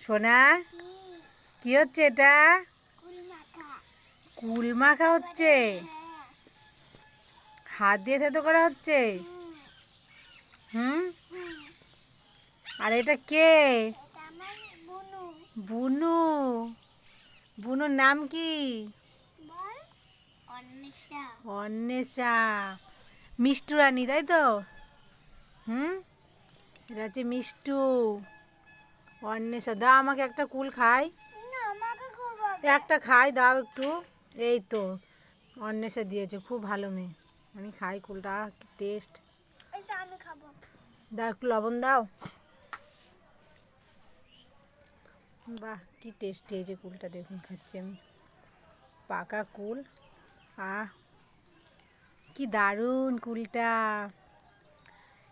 সোনা, কি হচ্ছে এটা? কুল মাখা হচ্ছে। হাত দিয়ে থেতো করা হচ্ছে। হুম? আর এটা কে? বুনু। বুনুর নাম কি? অন্বেষা। মিষ্টু রানী, তাই তো? হুম? এটা হচ্ছে মিষ্টু। অন্বেষা দাও আমাকে একটা কুল খাই। একটা খাই দাও একটু। এই তো অন্বেষা দিয়েছে খুব ভালো মেয়ে। আমি খাই কুলটা টেস্ট দাও একটু লবণ দাও। বাহ কি টেস্টি এই যে কুলটা দেখুন খাচ্ছি আমি। পাকা কুল আহ কি দারুণ কুলটা।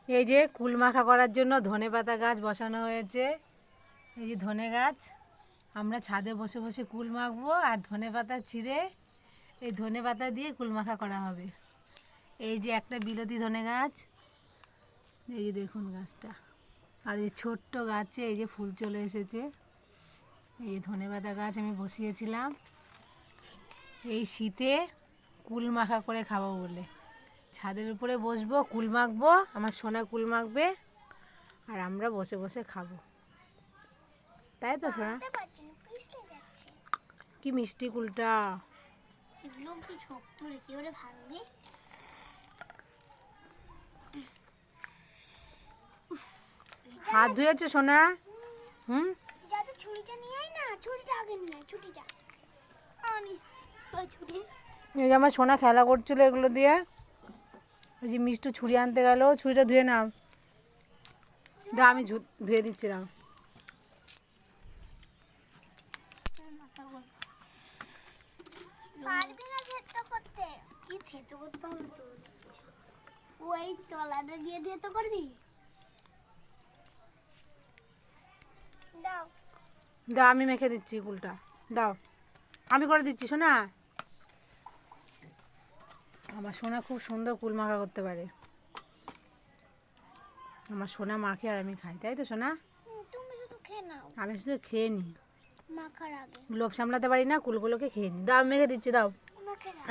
এই যে কুল মাখা করার জন্য ধনে পাতা গাছ বসানো হয়েছে। এই যে ধনে গাছ, আমরা ছাদে বসে বসে কুল মাখবো আর ধনে পাতা ছিঁড়ে এই ধনে পাতা দিয়ে কুল মাখা করা হবে। এই যে একটা বিলতি ধনে গাছ, এই যে দেখুন গাছটা। আর এই ছোট্ট গাছে এই যে ফুল চলে এসেছে। এই ধনে পাতা গাছ আমি বসিয়েছিলাম। এই শীতে কুল মাখা করে খাব বলে। ছাদের উপরে বসবো, কুল মাখবো, আমার সোনা কুল মাখবে, আর আমরা বসে বসে খাব। তাই তো সোনা? কি মিষ্টি কুলটা? এগুলো কি শক্ত রেখে ওরে ভাঙবে হাত ধুয়েছো সোনা? হুম? যাতে ছুরিটা নিয়ে আয় না ছুরিটা আগে নিয়ে আয় ছুরিটা। আমি ওই ছুরি। এই যে আমার সোনা খেলা করছিল এগুলো দিয়ে। ওই যে মিষ্টি ছুরি আনতে গেল ছুরিটা ধুয়ে নাও। দা আমি ধুয়ে দিচ্ছি দাও পারবি না থেতো করতে? কি থেতো করতে হবে তো ওই তলাটা দিয়ে থেতো করবি? দাও। দাও আমি মেখে দিচ্ছি কুলটা। দাও। আমি করে দিচ্ছি সোনা। আমার সোনা খুব সুন্দর কুল মাখা করতে পারে। আমার সোনা মাখে আর আমি খাই তাই তো সোনা? আমি শুধু খেয়ে নিই। মাখার আগে। লোভ সামলাতে পারি না কুলগুলোকে খেয়ে নিই দাও মেখে দিচ্ছি দাও।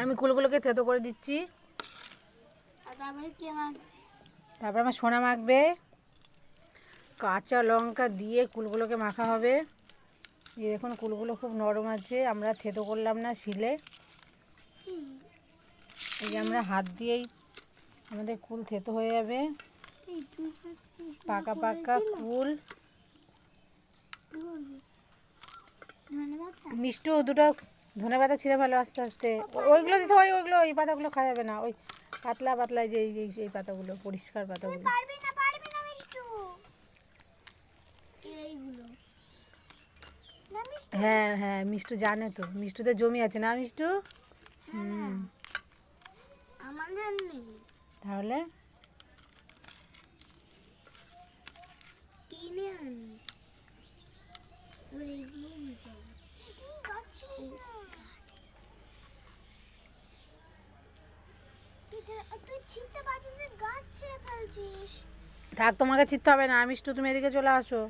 আমি কুলগুলোকে থেতো করে দিচ্ছি। তারপরে আমার? সোনা মাখবে। কাঁচা লঙ্কা দিয়ে কুলগুলোকে মাখা হবে। দেখুন কুলগুলো খুব নরম আছে। আমরা থেতো করলাম না শিলে। এই যে আমরা হাত দিয়েই আমাদের কুল থেতো হয়ে যাবে। পাকা পাকা কুল। মিষ্টু দুটো ধনে পাতা ছিঁড়ে ভালো আস্তে আস্তে। ওইগুলো দিতে হয় ওইগুলো ওই পাতাগুলো খাওয়া যাবে না। ওই পাতলা পাতলা যে এই পাতাগুলো পরিষ্কার পাতাগুলো। হ্যাঁ হ্যাঁ মিষ্টু জানে তো। মিষ্টুদের জমি আছে না মিষ্টু? হুম। তাহলে? কিনে আনি। থাক তোমাকে চিনতে হবে না। মিষ্টু তুমি এদিকে চলে আসো।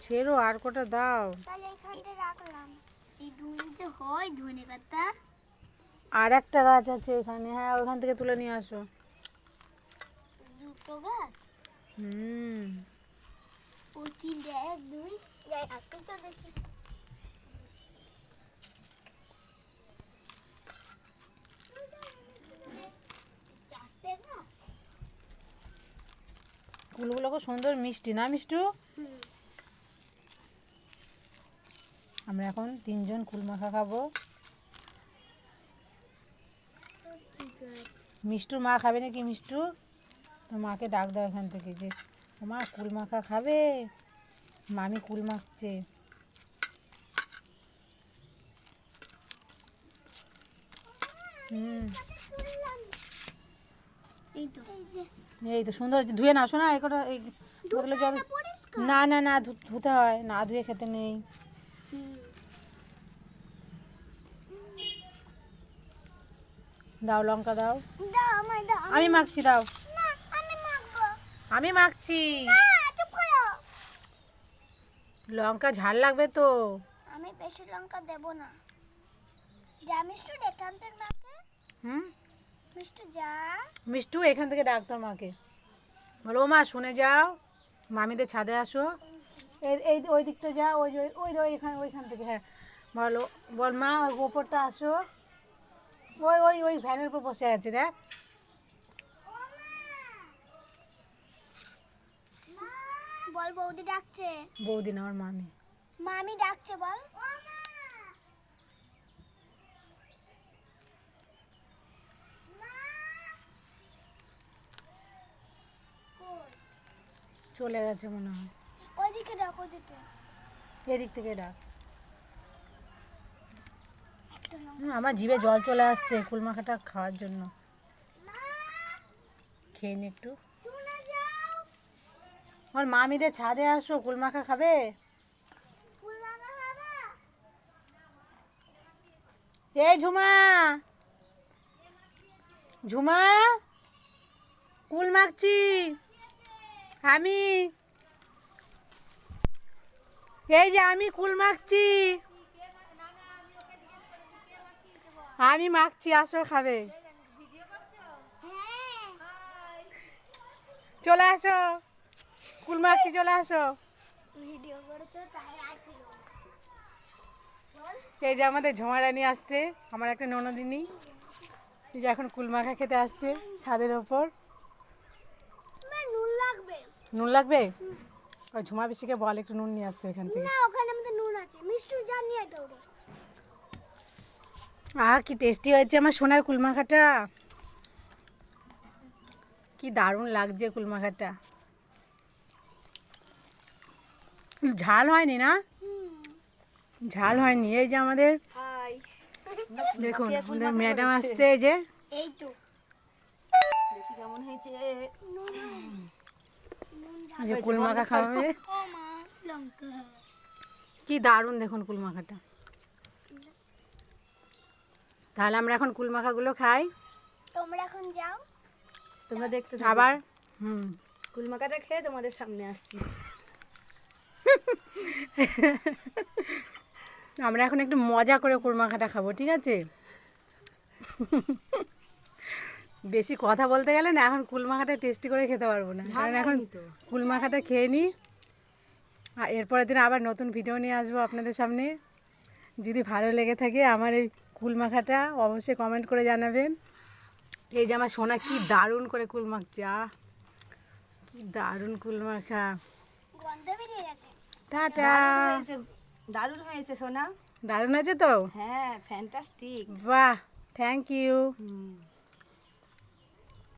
ছেড়ো আর কটা দাও। আর একটা গাছ আছে ওখানে। হ্যাঁ ওখান থেকে তুলে নিয়ে আসো। দুটো গাছ? হুম। দুই। যাই হাতে তো দেখি চারটে ফুলগুলো খুব সুন্দর মিষ্টি না মিষ্টু? আমরা এখন তিনজন কুল মাখা খাব। মিষ্টুর মা খাবে নাকি মিষ্টু? তো মাকে ডাক দাও এখান থেকে যে মা কুল মাখা খাবে? মামি কুল মাখছে। হুম। এই তো। এই যে। এই তো সুন্দর। ধুয়ে নাও শোনা এই কটা এই বোতলে জল না না না ধুতে হয় না ধুয়ে খেতে নেই। দাও লঙ্কা দাও। দাও আমায় দাও। আমি মাখছি দাও। আমি মাখছি। লঙ্কা ঝাল লাগবে তো? আমি বেশি লঙ্কা দেব না। যা মিষ্টু দেখান তোর মাকে হুম? মিষ্টু যা। মিষ্টু এখান থেকে ডাক তোর মাকে। বলো মা শুনে যাও। মামিদের ছাদে আসো। এই এই ওই দিকটা যা ওই ওই ওই ওইখান ওইখান থেকে হ্যাঁ। বলো বল মা ওই ওপরটা আসো। ওই ওই ওই ভ্যানের উপর বসে আছে দেখ। বল বৌদি ডাকছে। বৌদি না আমার মামি। মামি ডাকছে বল। চলে গেছে মনে হয়। ওইদিকে ডাক ওইদিকে এদিক থেকে ডাক। আমার জিভে জল চলে আসছে কুলমাখাটা খাওয়ার জন্য। খেয়ে নি একটু। আমার মামিদের ছাদে আসো কুলমাখা খাবে? এই ঝুমা! ঝুমা! কুল মাখছি। আমি। এই যে আমি কুল মাখছি। আমি মাখছি আসো খাবে। হ্যাঁ। চলে আসো। কুল মাখছি চলে আসো। ভিডিও করেছ তাই আসিল এই যে আমাদের ঝুমারানি আসছে আমার একটা ননদিনী। এই যে এখন কুল মাখা খেতে আসছে ছাদের ওপর। নুন লাগবে। নুন লাগবে? ওই ঝুমা পিসিকে বল একটু নুন নিয়ে আসতে এখান থেকে। না ওখানে আমাদের নুন আছে। মিষ্টু জানিয়ে দৌড়ে। আহ কি টেস্টি হয়েছে আমার সোনার কুলমাখাটা কি দারুণ লাগছে কুলমাখাটা ঝাল হয়নি না? ঝাল হয়নি। এই যে আমাদের দেখুন আমাদের ম্যাডাম আসছে এই যে। কুলমাখা খাওয়াবে কি দারুণ দেখুন কুলমাখাটা। তাহলে আমরা এখন কুলমাখাগুলো খাই। তোমরা এখন যাও। তোমরা দেখতে আবার? হুম। কুলমাকাটা খেয়ে তোমাদের সামনে আসছি। আমরা এখন একটু মজা করে কুলমাখাটা খাব ঠিক আছে? বেশি কথা বলতে গেলে না এখন কুলমাখাটা টেস্টি করে খেতে পারব না। কারণ এখন। কুলমাখাটা খেয়ে নিই আর এরপরের দিন আবার নতুন ভিডিও নিয়ে আসব আপনাদের সামনে। যদি ভালো লেগে থাকে আমার এই কুলমাখাটা অবশ্যই কমেন্ট করে জানাবেন। এই যে আমার সোনা কি দারুণ করে কুল মাখছে আহ! কি দারুণ কুল মাখা গন্ধ বেরিয়ে গেছে। টাটা। দারুণ হয়েছে হয়েছে সোনা। দারুণ আছে তো? হ্যাঁ ফ্যান্টাস্টিক বাহ থ্যাংক ইউ